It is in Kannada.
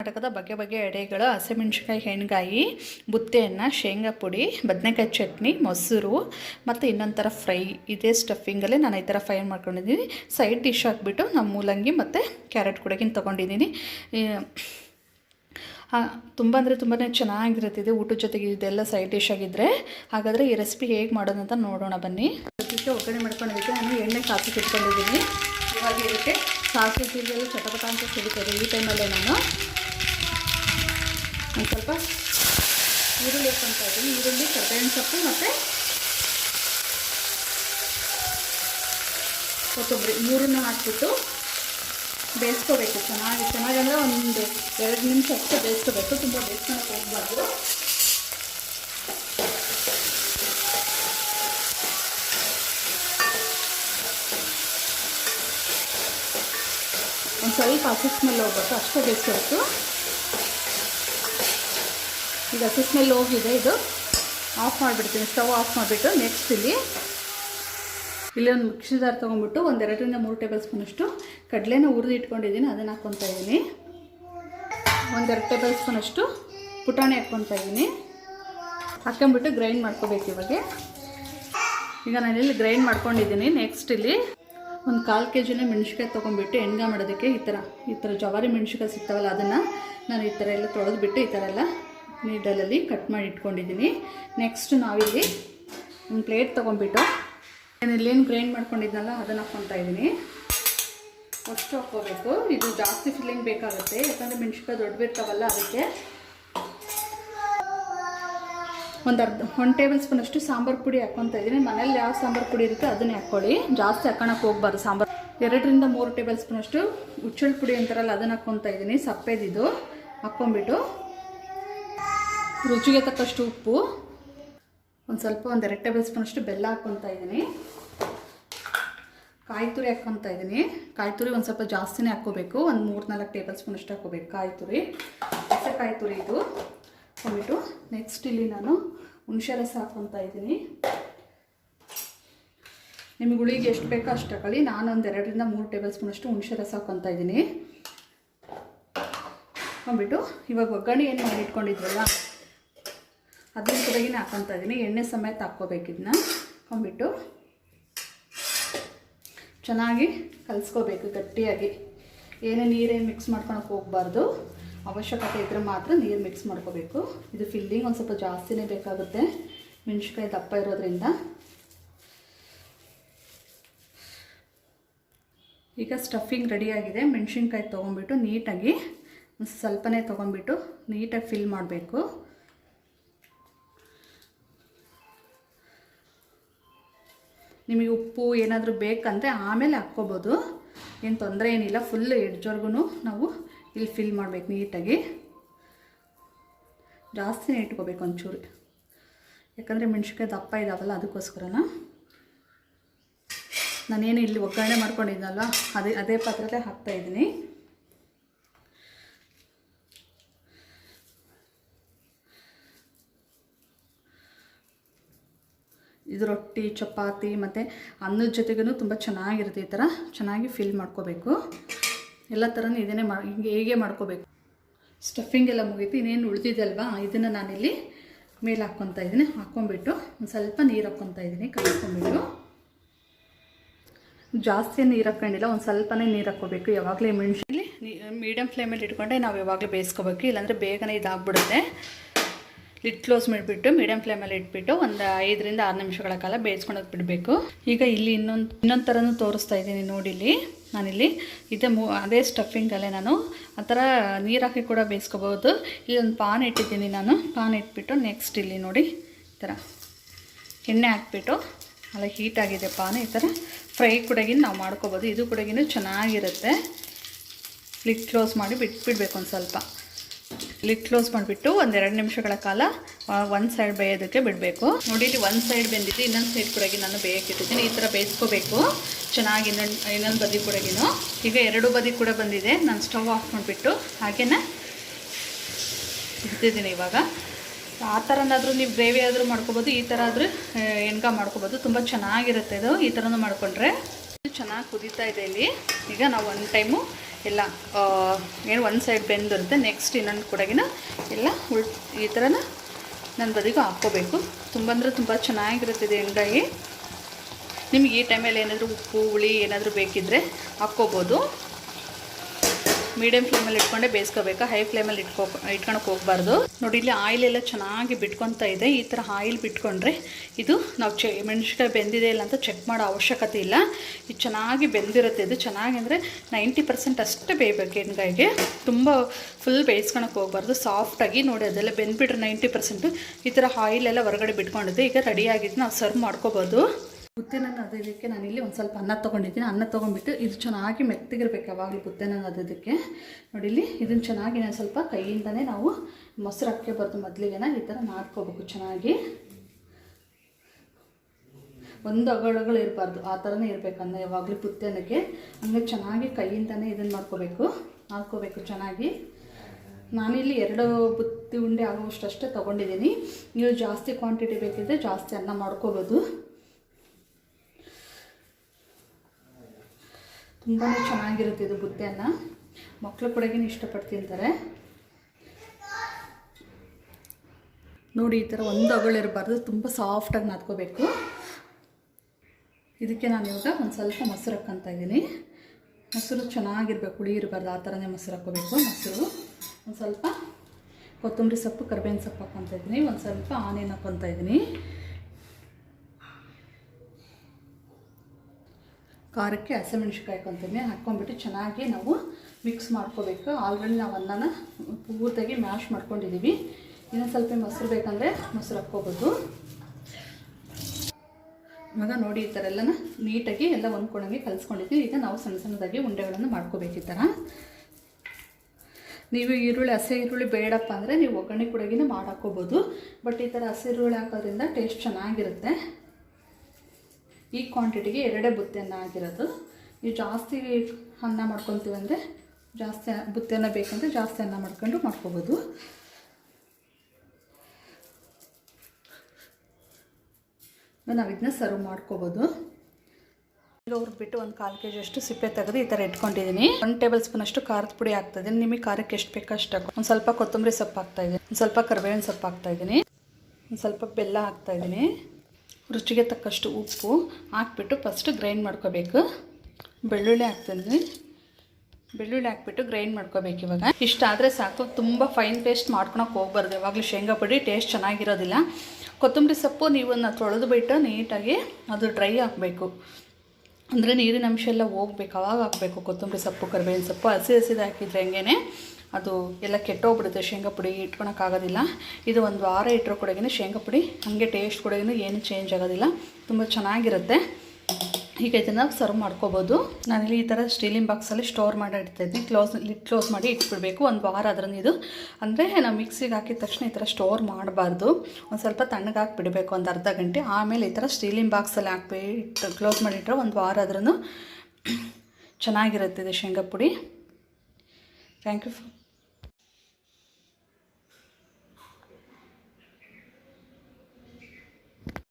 ಕರ್ನಾಟಕದ ಬಗೆ ಬಗೆ ಎಡೆಗಳು ಹಸಿಮೆಣ್ಸಿಕಾಯಿ ಹೆಣ್ಗಾಯಿ ಬುತ್ತೆಯನ್ನು, ಶೇಂಗಾ ಪುಡಿ, ಬದನೆಕಾಯಿ ಚಟ್ನಿ, ಮೊಸರು ಮತ್ತು ಇನ್ನೊಂದು ಥರ ಫ್ರೈ. ಇದೇ ಸ್ಟಫಿಂಗಲ್ಲೇ ನಾನು ಈ ಥರ ಫ್ರೈ ಮಾಡ್ಕೊಂಡಿದ್ದೀನಿ. ಸೈಡ್ ಡಿಶ್ ಹಾಕ್ಬಿಟ್ಟು ನಮ್ಮ ಮೂಲಂಗಿ ಮತ್ತು ಕ್ಯಾರೆಟ್ ಕುಡಗಿನ ತೊಗೊಂಡಿದ್ದೀನಿ. ತುಂಬ ಅಂದರೆ ತುಂಬಾ ಚೆನ್ನಾಗಿರುತ್ತೆ ಇದು ಊಟದ ಜೊತೆಗೆ ಇದೆಲ್ಲ ಸೈಡ್ ಡಿಶ್ ಆಗಿದ್ದರೆ ಹಾಗಾದರೆ ಈ ರೆಸಿಪಿ ಹೇಗೆ ಮಾಡೋದು ಅಂತ ನೋಡೋಣ ಬನ್ನಿ. ಅದಕ್ಕೆ ಒಗ್ಗರಣೆ ಮಾಡ್ಕೊಂಡಿದ್ದಕ್ಕೆ ನಾನು ಎಣ್ಣೆ ಕಾಫಿ ಕಿಟ್ಕೊಂಡಿದ್ದೀನಿ. ಇವಾಗ ಇದಕ್ಕೆ ಸಾಸಿವೆ ಜೀರಿಗೆಲ್ಲ ಚಟಪಟ ಅಂತ ಸಿಗುತ್ತದೆ ಈ ಟೈಮಲ್ಲೇ ನಾನು ಒಂದು ಸ್ವಲ್ಪ ಈರುಳ್ಳಿ ಹಾಕ್ಕೊತಾ ಇದ್ದೀನಿ. ಈರುಳ್ಳಿ ಕರ್ಬೇವಿನ ಸೊಪ್ಪು ಮತ್ತು ಕೊತ್ತಂಬರಿ. ಮೂರನ್ನು ಹಾಕ್ಬಿಟ್ಟು ಬೇಯಿಸ್ಕೋಬೇಕು. ಚೆನ್ನಾಗಿ, ಚೆನ್ನಾಗಂದರೆ ಒಂದು ಎರಡು ನಿಮಿಷ ಅಷ್ಟೇ ಬೇಯಿಸ್ಕೋಬೇಕು. ತುಂಬ ಬೇಯಿಸ್ಕೊಳಕ್ಕೆ ಹೋಗ್ಬಾರ್ದು. ಒಂದು ಸ್ವಲ್ಪ ಹಸಿ ಸ್ಮೆಲ್ ಹೋಗ್ಬೇಕು. ಅಷ್ಟೇ ಬೇಯಿಸ್ಕೋಬೇಕು. ಈಗ ಹಸಿ ಸ್ಮೆಲ್ ಹೋಗಿದೆ ಇದು. ಆಫ್ ಮಾಡಿಬಿಡ್ತೀನಿ ಸ್ಟವ್ ಆಫ್ ಮಾಡಿಬಿಟ್ಟು ನೆಕ್ಸ್ಟ್ ಇಲ್ಲಿ ಇಲ್ಲಿ ಒಂದು ಮಿಕ್ಸಿ ಜಾರ್ ತೊಗೊಂಡ್ಬಿಟ್ಟು ಒಂದು ಎರಡರಿಂದ ಮೂರು ಟೇಬಲ್ ಸ್ಪೂನಷ್ಟು ಕಡಲೆನ ಹುರಿದು ಇಟ್ಕೊಂಡಿದ್ದೀನಿ, ಅದನ್ನು ಹಾಕ್ಕೊತಾ ಇದ್ದೀನಿ ಒಂದೆರಡು ಟೇಬಲ್ ಸ್ಪೂನಷ್ಟು ಪುಟಾಣಿ ಹಾಕ್ಕೊತಾ ಇದ್ದೀನಿ ಹಾಕ್ಕೊಂಬಿಟ್ಟು ಗ್ರೈಂಡ್ ಮಾಡ್ಕೋಬೇಕು ಇವಾಗ. ಈಗ ನಾನಿಲ್ಲಿ ಗ್ರೈಂಡ್ ಮಾಡ್ಕೊಂಡಿದ್ದೀನಿ ನೆಕ್ಸ್ಟ್ ಇಲ್ಲಿ ಒಂದು ಕಾಲು ಕೆ ಜಿನೇ ಮೆಣಸಿಕಾಯಿ ತೊಗೊಂಡ್ಬಿಟ್ಟು ಎಣ್ಗಾಯಿ ಮಾಡೋದಕ್ಕೆ ಈ ಥರ ಈ ಥರ ಜವಾರಿ ಮೆಣಸಿಕಾಯಿ ಸಿಗ್ತಾವಲ್ಲ ಅದನ್ನು ನಾನು ಈ ಥರ ಎಲ್ಲ ತೊಳೆದ್ಬಿಟ್ಟು ಈ ಥರ ಎಲ್ಲ ನೀಡಲಲ್ಲಿ ಕಟ್ ಮಾಡಿ ಇಟ್ಕೊಂಡಿದ್ದೀನಿ. ನೆಕ್ಸ್ಟ್ ನಾವಿಲ್ಲಿ ಒಂದು ಪ್ಲೇಟ್ ತೊಗೊಂಡ್ಬಿಟ್ಟು ನಾನು ಇಲ್ಲೇನು ಗ್ರೈಂಡ್ ಮಾಡ್ಕೊಂಡಿದ್ನಲ್ಲ ಅದನ್ನು ಹಾಕ್ಕೊತಾ ಇದ್ದೀನಿ. ಫಸ್ಟ್ ಹಾಕ್ಕೋಬೇಕು. ಇದು ಜಾಸ್ತಿ ಫಿಲ್ಲಿಂಗ್ ಬೇಕಾಗುತ್ತೆ. ಯಾಕಂದರೆ ಮೆಣಸಿನ್ಕಾಯಿ ದೊಡ್ಡಬಿರ್ತಾವಲ್ಲ ಅದಕ್ಕೆ. ಒಂದು ಅರ್ಧ ಒನ್ ಟೇಬಲ್ ಸ್ಪೂನಷ್ಟು ಸಾಂಬಾರು ಪುಡಿ ಹಾಕ್ಕೊತಾ ಇದ್ದೀನಿ. ಮನೇಲಿ ಯಾವ ಸಾಂಬಾರು ಪುಡಿ ಇರುತ್ತೆ ಅದನ್ನೇ ಹಾಕ್ಕೊಳ್ಳಿ. ಜಾಸ್ತಿ ಹಾಕೋಣಕ್ಕೆ ಹೋಗ್ಬಾರ್ದು ಸಾಂಬಾರು. ಎರಡರಿಂದ ಮೂರು ಟೇಬಲ್ ಸ್ಪೂನಷ್ಟು ಹುಚ್ಚಳ ಪುಡಿ ಅಂತಾರಲ್ಲ ಅದನ್ನು ಹಾಕ್ಕೊತಾ ಇದ್ದೀನಿ. ಸಪ್ಪೆದಿದು. ಹಾಕ್ಕೊಂಬಿಟ್ಟು ರುಚಿಗೆ ತಕ್ಕಷ್ಟು ಉಪ್ಪು. ಒಂದು ಸ್ವಲ್ಪ ಒಂದು ಎರಡು ಟೇಬಲ್ ಸ್ಪೂನಷ್ಟು ಬೆಲ್ಲ ಹಾಕ್ಕೊತಾ ಇದ್ದೀನಿ. ಕಾಯಿ ತುರಿ ಹಾಕ್ಕೊತಾ ಇದ್ದೀನಿ. ಕಾಯಿ ತುರಿ ಒಂದು ಸ್ವಲ್ಪ ಜಾಸ್ತಿನೇ ಹಾಕ್ಕೋಬೇಕು. ಒಂದು ಮೂರು ನಾಲ್ಕು ಟೇಬಲ್ ಸ್ಪೂನಷ್ಟು ಹಾಕ್ಕೋಬೇಕು ಕಾಯಿ ತುರಿ. ಹಸಿ ಕಾಯಿ ತುರಿ ಇದು. ಹಾಕ್ಕೊಂಬಿಟ್ಟು ನೆಕ್ಸ್ಟ್ ಇಲ್ಲಿ ನಾನು ಹುಣಸೆ ರಸ ಹಾಕ್ಕೊತಾ ಇದ್ದೀನಿ. ನಿಮಗೆ ಹುಳಿಗೆ ಎಷ್ಟು ಬೇಕೋ ಅಷ್ಟು ಹಾಕೊಳ್ಳಿ. ನಾನು ಒಂದು ಎರಡರಿಂದ ಮೂರು ಟೇಬಲ್ ಸ್ಪೂನಷ್ಟು ಹುಣಸೆ ರಸ ಹಾಕ್ಕೊತಾ ಇದ್ದೀನಿ. ಹಾಕ್ಕೊಂಬಿಟ್ಟು ಇವಾಗ ಒಗ್ಗರಣೆ ಏನು ಮಾಡಿ ಇಟ್ಕೊಂಡಿದ್ವಲ್ಲ ಅದನ್ನ ಹಾಕೊತಾ ಇದ್ದೀನಿ ಎಣ್ಣೆ ಸಮೇತ ಹಾಕ್ಕೋಬೇಕು ಇದನ್ನ. ಹಾಕ್ಕೊಂಬಿಟ್ಟು ಚೆನ್ನಾಗಿ ಕಲಿಸ್ಕೋಬೇಕು ಗಟ್ಟಿಯಾಗಿ. ಏನೇ ನೀರೇನು ಮಿಕ್ಸ್ ಮಾಡ್ಕೊಳಕ್ಕೆ ಹೋಗ್ಬಾರ್ದು. ಅವಶ್ಯಕತೆ ಇದ್ದರೆ ಮಾತ್ರ ನೀರು ಮಿಕ್ಸ್ ಮಾಡ್ಕೋಬೇಕು. ಇದು ಫಿಲ್ಲಿಂಗ್ ಒಂದು ಸ್ವಲ್ಪ ಜಾಸ್ತಿನೇ ಬೇಕಾಗುತ್ತೆ. ಮೆಣಸಿನ್ಕಾಯಿ ದಪ್ಪ ಇರೋದ್ರಿಂದ. ಈಗ ಸ್ಟಫಿಂಗ್ ರೆಡಿಯಾಗಿದೆ ಮೆಣಸಿನ್ಕಾಯಿ ತೊಗೊಂಬಿಟ್ಟು ನೀಟಾಗಿ ಸ್ವಲ್ಪನೇ ತೊಗೊಂಬಿಟ್ಟು ನೀಟಾಗಿ ಫಿಲ್ ಮಾಡಬೇಕು. ನಿಮಗೆ ಉಪ್ಪು ಏನಾದರೂ ಬೇಕಂದರೆ ಆಮೇಲೆ ಹಾಕ್ಕೋಬೋದು. ಏನು ತೊಂದರೆ ಏನಿಲ್ಲ ಫುಲ್ ಎಡ್ಜ್ವರೆಗೂ ನಾವು ಇಲ್ಲಿ ಫಿಲ್ ಮಾಡಬೇಕು ನೀಟಾಗಿ. ಜಾಸ್ತಿನೇ ಇಟ್ಕೋಬೇಕು ಒಂಚೂರು. ಯಾಕಂದರೆ ಮೆಣಸಿನ್ಕಾಯಿ ದಪ್ಪ ಇದ್ದಾವಲ್ಲ ಅದಕ್ಕೋಸ್ಕರನ. ನಾನೇನು ಇಲ್ಲಿ ಒಗ್ಗರಣೆ ಮಾಡ್ಕೊಂಡಿದ್ನಲ್ವ ಅದೇ ಅದೇ ಪಾತ್ರೆಗೆ ಹಾಕ್ತಾಯಿದ್ದೀನಿ ಇದು ರೊಟ್ಟಿ, ಚಪಾತಿ ಮತ್ತು ಅನ್ನದ ಜೊತೆಗೂ ತುಂಬ ಚೆನ್ನಾಗಿರುತ್ತೆ ಈ ಥರ ಚೆನ್ನಾಗಿ ಫಿಲ್ ಮಾಡ್ಕೋಬೇಕು. ಎಲ್ಲ ಥರನೂ ಇದನ್ನೇ ಮಾ, ಹಿಂಗೆ ಹೇಗೆ ಮಾಡ್ಕೋಬೇಕು. ಸ್ಟಫಿಂಗ್ ಎಲ್ಲ ಮುಗೀತು. ಇನ್ನೇನು ಉಳಿದಿದೆ ಅಲ್ವಾ? ಇದನ್ನು ನಾನಿಲ್ಲಿ ಮೇಲೆ ಹಾಕ್ಕೊತಾ ಇದ್ದೀನಿ. ಹಾಕ್ಕೊಂಬಿಟ್ಟು ಒಂದು ಸ್ವಲ್ಪ ನೀರು ಹಾಕ್ಕೊತಾ ಇದ್ದೀನಿ. ಕಲಿಸ್ಕೊಂಬಿಟ್ಟು ಜಾಸ್ತಿ ನೀರು ಹಾಕ್ಕೊಂಡಿಲ್ಲ. ಒಂದು ಸ್ವಲ್ಪನೇ ನೀರು ಹಾಕ್ಕೋಬೇಕು. ಯಾವಾಗಲೇ ಮೆಣಸಿನಲ್ಲಿ ಮೀಡಿಯಮ್ ಫ್ಲೇಮಲ್ಲಿ ಇಟ್ಕೊಂಡೆ ನಾವು ಯಾವಾಗಲೂ ಬೇಯಿಸ್ಕೋಬೇಕು. ಇಲ್ಲಾಂದರೆ ಬೇಗನೆ ಇದಾಗ್ಬಿಡುತ್ತೆ. ಲಿಡ್ ಕ್ಲೋಸ್ ಮಾಡಿಬಿಟ್ಟು ಮೀಡಿಯಂ ಫ್ಲೇಮಲ್ಲಿ ಇಟ್ಬಿಟ್ಟು ಒಂದು ಐದರಿಂದ ಆರು ನಿಮಿಷಗಳ ಕಾಲ ಬೇಯಿಸ್ಕೊಂಡೋಗಿ ಬಿಡಬೇಕು. ಈಗ ಇಲ್ಲಿ ಇನ್ನೊಂದು ಇನ್ನೊಂದು ಥರನೂ ತೋರಿಸ್ತಾ ಇದ್ದೀನಿ ನೋಡಿಲ್ಲಿ. ನಾನಿಲ್ಲಿ ಇದೇ ಮೂ, ಅದೇ ಸ್ಟಫಿಂಗಲ್ಲೇ ನಾನು ಆ ಥರ ನೀರು ಹಾಕಿ ಕೂಡ ಬೇಯಿಸ್ಕೋಬೋದು. ಇಲ್ಲಿ ಒಂದು ಪಾನ್ ಇಟ್ಟಿದ್ದೀನಿ ನಾನು. ಪಾನ್ ಇಟ್ಬಿಟ್ಟು ನೆಕ್ಸ್ಟ್ ಇಲ್ಲಿ ನೋಡಿ, ಈ ಥರ. ಎಣ್ಣೆ ಹಾಕ್ಬಿಟ್ಟು, ಅಲ್ಲ ಹೀಟಾಗಿದೆ ಪಾನ್ ಈ ಥರ. ಫ್ರೈ ಕೂಡಗಿನ ನಾವು ಮಾಡ್ಕೋಬೋದು. ಇದು ಕೂಡಗಿನೂ ಚೆನ್ನಾಗಿರುತ್ತೆ. ಲಿಟ್ ಕ್ಲೋಸ್ ಮಾಡಿ ಬಿಟ್ಬಿಡ್ಬೇಕು ಒಂದು ಸ್ವಲ್ಪ. ಲಿಡ್ ಕ್ಲೋಸ್ ಮಾಡಿಬಿಟ್ಟು ಒಂದೆರಡು ನಿಮಿಷಗಳ ಕಾಲ ಒಂದು ಸೈಡ್ ಬೇಯೋದಕ್ಕೆ ಬಿಡಬೇಕು. ನೋಡಿ ಇಲ್ಲಿ ಒಂದು ಸೈಡ್ ಬೆಂದಿದ್ದು ಇನ್ನೊಂದು ಸೈಡ್ ಕೂಡ ನಾನು ಬೇಯಕ್ಕಿಟ್ಟಿದ್ದೀನಿ ಈ ಥರ ಬೇಯಿಸ್ಕೋಬೇಕು. ಚೆನ್ನಾಗಿ ಇನ್ನೊಂದು ಇನ್ನೊಂದು ಬದಿ ಕೂಡಗಿನೂ. ಈಗ ಎರಡು ಬದಿ ಕೂಡ ಬಂದಿದೆ. ನಾನು ಸ್ಟವ್ ಆಫ್ ಮಾಡಿಬಿಟ್ಟು ಹಾಗೇನೆ ಇಡ್ತಿದ್ದೀನಿ ಇವಾಗ. ಆ ಥರನಾದರೂ ನೀವು ಗ್ರೇವಿ ಆದರೂ ಮಾಡ್ಕೋಬೋದು, ಈ ಥರ ಆದರೂ ಎಣ್ಗ ಮಾಡ್ಕೋಬೋದು. ತುಂಬ ಚೆನ್ನಾಗಿರುತ್ತೆ ಇದು. ಈ ಥರನೂ ಮಾಡಿಕೊಂಡ್ರೆ. ಚೆನ್ನಾಗಿ ಕುದೀತಾ ಇದೆ ಇಲ್ಲಿ. ಈಗ ನಾವು ಒಂದು ಟೈಮು ಎಲ್ಲ ಏನು ಒಂದು ಸೈಡ್ ಬೆಂದಿರುತ್ತೆ ನೆಕ್ಸ್ಟ್ ಇನ್ನೊಂದು ಕೂಡಗಿನ ಎಲ್ಲ ಉಳ್, ಈ ಥರನ ನನ್ನ ಬದಿಗೂ ಹಾಕ್ಕೋಬೇಕು. ತುಂಬ ಅಂದರೆ ತುಂಬ ಚೆನ್ನಾಗಿರುತ್ತೆ ಇದು ನಿಮಗೆ ಈ ಟೈಮಲ್ಲಿ ಏನಾದರೂ ಉಪ್ಪು, ಹುಳಿ ಏನಾದರೂ ಬೇಕಿದ್ದರೆ ಹಾಕ್ಕೋಬೋದು. ಮೀಡಿಯಮ್ ಫ್ಲೇಮಲ್ಲಿ ಇಟ್ಕೊಂಡೆ ಬೇಯಿಸ್ಕೋಬೇಕು? ಹೈ ಫ್ಲೇಮಲ್ಲಿ ಇಟ್ಕೋ ಇಟ್ಕೊಳಕ್ಕೆ ಹೋಗ್ಬಾರ್ದು. ನೋಡಿ, ಇಲ್ಲಿ ಆಯಿಲ್ ಎಲ್ಲ ಚೆನ್ನಾಗಿ ಬಿಟ್ಕೊತಾ ಇದೆ. ಈ ಥರ ಆಯಿಲ್ ಬಿಟ್ಕೊಂಡ್ರೆ ಇದು ನಾವು ಚೆ, ಮೆಣಸಿನ್ಕಾಯಿ ಬೆಂದಿದೆ ಇಲ್ಲ ಅಂತ ಚೆಕ್ ಮಾಡೋ ಅವಶ್ಯಕತೆ ಇಲ್ಲ. ಇದು ಚೆನ್ನಾಗಿ ಬೆಂದಿರುತ್ತೆ ಇದು. ಚೆನ್ನಾಗಿ ಅಂದರೆ ನೈಂಟಿ ಪರ್ಸೆಂಟ್ ಅಷ್ಟೇ ಬೇಯಬೇಕು ಎಣ್ಗಾಯಿಗೆ. ತುಂಬ ಫುಲ್ ಬೇಯಿಸ್ಕೊಳಕ್ಕೆ ಹೋಗಬಾರ್ದು. ಸಾಫ್ಟಾಗಿ ನೋಡಿ, ಅದೆಲ್ಲ ಬೆಂದ್ಬಿಟ್ರೆ ನೈಂಟಿ ಪರ್ಸೆಂಟು ಈ ಥರ ಆಯಿಲ್ ಎಲ್ಲ ಹೊರಗಡೆ ಬಿಟ್ಕೊಂಡಿದೆ. ಈಗ ರೆಡಿಯಾಗಿದ್ದು ನಾವು ಸರ್ವ್ ಮಾಡ್ಕೋಬೋದು. ಬುತ್ತೆನಂಗ ಅದಕ್ಕೆ ಇಲ್ಲಿ ಒಂದು ಸ್ವಲ್ಪ ಅನ್ನ ತೊಗೊಂಡಿದ್ದೀನಿ. ಅನ್ನ ತೊಗೊಂಡ್ಬಿಟ್ಟು ಇದು ಚೆನ್ನಾಗಿ ಮೆತ್ತಗಿರ್ಬೇಕು ಯಾವಾಗಲೂ ಬುತ್ತೆನಂಗ ಅದಕ್ಕೆ ನೋಡಿ ಇಲ್ಲಿ ಇದನ್ನು ಚೆನ್ನಾಗಿ ನಾನು ಸ್ವಲ್ಪ ಕೈಯಿಂದನೇ ನಾವು ಮೊಸರು ಹಾಕ್ಕೋಬಾರ್ದು ಮೊದಲಿಗೆನ ಈ ಥರ ಮಾಡ್ಕೋಬೇಕು ಚೆನ್ನಾಗಿ. ಒಂದು ಅಗಳಗಳು ಇರಬಾರ್ದು. ಆ ಥರನೇ ಇರಬೇಕು ಅನ್ನ ಯಾವಾಗಲೂ ಬುತ್ತೆನಕ್ಕೆ ಹಂಗೆ ಚೆನ್ನಾಗಿ ಕೈಯಿಂದನೇ ಇದನ್ನು ಮಾಡ್ಕೋಬೇಕು. ಹಾಕ್ಕೋಬೇಕು ಚೆನ್ನಾಗಿ. ನಾನಿಲ್ಲಿ ಎರಡು ಬುತ್ತಿ ಉಂಡೆ ಆಗುವಷ್ಟು ಅಷ್ಟೇ ತೊಗೊಂಡಿದ್ದೀನಿ. ನೀವು ಜಾಸ್ತಿ ಕ್ವಾಂಟಿಟಿ ಬೇಕಿದ್ದರೆ ಜಾಸ್ತಿ ಅನ್ನ ಮಾಡ್ಕೋಬೋದು. ತುಂಬಾ ಚೆನ್ನಾಗಿರುತ್ತೆ ಇದು ಬುತ್ತೆ ಅನ್ನ ಮಕ್ಕಳು ಕೂಡಗಿನ ಇಷ್ಟಪಟ್ಟು ತಿಂತಾರೆ. ನೋಡಿ, ಈ ಥರ ಒಂದು ಅಗಳಿರಬಾರ್ದು ತುಂಬ ಸಾಫ್ಟಾಗಿ ನಾದ್ಕೋಬೇಕು. ಇದಕ್ಕೆ ನಾನು ಇವಾಗ ಒಂದು ಸ್ವಲ್ಪ ಮೊಸರು ಹಾಕ್ಕೊಂತ ಇದ್ದೀನಿ. ಮೊಸರು ಚೆನ್ನಾಗಿರ್ಬೇಕು, ಹುಳಿ ಇರಬಾರ್ದು, ಆ ಥರನೇ ಮೊಸರು ಹಾಕ್ಕೋಬೇಕು. ಮೊಸರು ಒಂದು ಸ್ವಲ್ಪ ಕೊತ್ತಂಬರಿ ಸೊಪ್ಪು, ಕರ್ಬೇವಿನ ಸೊಪ್ಪು ಹಾಕ್ಕೊತ ಇದ್ದೀನಿ. ಒಂದು ಸ್ವಲ್ಪ ಆನಿಯನ್ ಹಾಕ್ಕೊತ ಇದ್ದೀನಿ. ಖಾರಕ್ಕೆ ಹಸಿಮೆಣ್ಸಿಕಾಯಿ ಹಾಕ್ಕೊತೀನಿ ಹಾಕ್ಕೊಂಡ್ಬಿಟ್ಟು ಚೆನ್ನಾಗಿ ನಾವು ಮಿಕ್ಸ್ ಮಾಡ್ಕೋಬೇಕು. ಆಲ್ರೆಡಿ ನಾವು ಅನ್ನನ ಪೂರ್ತಿಯಾಗಿ ಮ್ಯಾಶ್ ಮಾಡ್ಕೊಂಡಿದ್ದೀವಿ ಇನ್ನೊಂದು ಸ್ವಲ್ಪ ಮೊಸರು ಬೇಕಂದರೆ ಮೊಸರು ಹಾಕ್ಕೋಬೋದು. ಇವಾಗ ನೋಡಿ ಈ ಥರ ಎಲ್ಲನ ನೀಟಾಗಿ ಎಲ್ಲ ಹೊಂದ್ಕೊಂಡಂಗೆ ಕಲಿಸ್ಕೊಂಡಿದ್ದೀವಿ ಈಗ ನಾವು ಸಣ್ಣ ಸಣ್ಣದಾಗಿ ಉಂಡೆಗಳನ್ನು ಮಾಡ್ಕೋಬೇಕು ಈ ಥರ ನೀವು ಈರುಳ್ಳಿ, ಹಸಿ ಈರುಳ್ಳಿ ಬೇಡಪ್ಪ ಅಂದರೆ ನೀವು ಒಗ್ಗರಣೆ ಕೂಡಗಿನ ಮಾಡಾಕೋಬೋದು ಬಟ್ ಈ ಥರ ಹಸಿ ಈರುಳ್ಳಿ ಹಾಕೋದ್ರಿಂದ ಟೇಸ್ಟ್ ಚೆನ್ನಾಗಿರುತ್ತೆ. ಈ ಕ್ವಾಂಟಿಟಿಗೆ ಎರಡೇ ಬುತ್ತಿಯನ್ನು ಆಗಿರೋದು. ನೀವು ಜಾಸ್ತಿ ಅನ್ನ ಮಾಡ್ಕೊತೀವಿ ಅಂದರೆ ಜಾಸ್ತಿ ಬುತ್ತಿಯನ್ನು ಬೇಕಂದರೆ ಜಾಸ್ತಿ ಅನ್ನ ಮಾಡ್ಕೊಂಡು ಮಾಡ್ಕೋಬೋದು. ನಾವು ಇದನ್ನ ಸರ್ವ್ ಮಾಡ್ಕೋಬೋದು. ಈಗ ಹುರಿದ್ಬಿಟ್ಟು ಒಂದು ಕಾಲು ಕೆ ಜಿ ಅಷ್ಟು ಸಿಪ್ಪೆ ತೆಗೆದು ಈ ಥರ ಇಟ್ಕೊಂಡಿದ್ದೀನಿ ಒಂದು ಟೇಬಲ್ ಸ್ಪೂನ್ ಅಷ್ಟು ಖಾರದ ಪುಡಿ ಹಾಕ್ತಾ ಇದ್ದೀನಿ ನಿಮಗೆ ಖಾರಕ್ಕೆ ಎಷ್ಟು ಬೇಕೋ ಅಷ್ಟು ಒಂದು ಸ್ವಲ್ಪ ಕೊತ್ತಂಬರಿ ಸೊಪ್ಪು ಇದ್ದೀನಿ ಒಂದು ಸ್ವಲ್ಪ ಕರಿಬೇವಿನ ಸೊಪ್ಪು ಹಾಕ್ತಾ ಇದ್ದೀನಿ ಒಂದು ಸ್ವಲ್ಪ ಬೆಲ್ಲ ಹಾಕ್ತಾ ಇದ್ದೀನಿ ರುಚಿಗೆ ತಕ್ಕಷ್ಟು ಉಪ್ಪು ಹಾಕ್ಬಿಟ್ಟು ಫಸ್ಟು ಗ್ರೈಂಡ್ ಮಾಡ್ಕೋಬೇಕು. ಬೆಳ್ಳುಳ್ಳಿ ಹಾಕ್ತೀನಿ. ಬೆಳ್ಳುಳ್ಳಿ ಹಾಕ್ಬಿಟ್ಟು ಗ್ರೈಂಡ್ ಮಾಡ್ಕೋಬೇಕು ಇವಾಗ. ಇಷ್ಟಾದರೆ ಸಾಕು, ತುಂಬ ಫೈನ್ ಪೇಸ್ಟ್ ಮಾಡ್ಕೊಳಕ್ಕೆ ಹೋಗ್ಬಾರ್ದು. ಯಾವಾಗಲೂ ಶೇಂಗಾ ಪುಡಿ ಟೇಸ್ಟ್ ಚೆನ್ನಾಗಿರೋದಿಲ್ಲ. ಕೊತ್ತಂಬರಿ ಸೊಪ್ಪು ನೀವು ತೊಳೆದು ಬಿಟ್ಟು ನೀಟಾಗಿ ಅದು ಡ್ರೈ ಹಾಕಬೇಕು. ಅಂದರೆ ನೀರಿನ ಅಂಶ ಎಲ್ಲ ಹೋಗ್ಬೇಕು, ಅವಾಗ ಹಾಕಬೇಕು ಕೊತ್ತಂಬರಿ ಸೊಪ್ಪು, ಕರಿಬೇವಿನ ಸೊಪ್ಪು. ಹಸಿ ಹಸಿದು ಹಾಕಿದ್ರೆ ಹಂಗೇ ಅದು ಎಲ್ಲ ಕೆಟ್ಟೋಗ್ಬಿಡುತ್ತೆ. ಶೇಂಗಾ ಪುಡಿ ಇಟ್ಕೊಳಕ್ಕಾಗೋದಿಲ್ಲ. ಇದು ಒಂದು ವಾರ ಇಟ್ಟರು ಕೂಡಗಿನ ಶೇಂಗಾ ಪುಡಿ, ಹಾಗೆ ಟೇಸ್ಟ್ ಕೂಡಗಿನ ಏನು ಚೇಂಜ್ ಆಗೋದಿಲ್ಲ. ತುಂಬ ಚೆನ್ನಾಗಿರುತ್ತೆ. ಈಗ ಇದನ್ನು ಸರ್ವ್ ಮಾಡ್ಕೋಬೋದು. ನಾನಿಲ್ಲಿ ಈ ಥರ ಸ್ಟೀಲಿಂಗ್ ಬಾಕ್ಸಲ್ಲಿ ಸ್ಟೋರ್ ಮಾಡಿ ಇಡ್ತಾಯಿದ್ದೀನಿ ಕ್ಲೋಸ್ ಕ್ಲೋಸ್ ಮಾಡಿ ಇಟ್ಬಿಡಬೇಕು. ಒಂದು ವಾರ ಅದನ್ನು ಇದು. ಅಂದರೆ ನಾವು ಮಿಕ್ಸಿಗೆ ಹಾಕಿದ ತಕ್ಷಣ ಈ ಥರ ಸ್ಟೋರ್ ಮಾಡಬಾರ್ದು. ಒಂದು ಸ್ವಲ್ಪ ತಣ್ಣಗೆ ಹಾಕಿ ಬಿಡಬೇಕು ಒಂದು ಅರ್ಧ ಗಂಟೆ. ಆಮೇಲೆ ಈ ಥರ ಸ್ಟೀಲಿಂಗ್ ಬಾಕ್ಸಲ್ಲಿ ಹಾಕ್ಬಿಟ್ಟು ಕ್ಲೋಸ್ ಮಾಡಿಟ್ರೆ ಒಂದು ವಾರ ಅದ್ರೂ ಚೆನ್ನಾಗಿರುತ್ತೆ ಇದು ಶೇಂಗಾ ಪುಡಿ. Thank you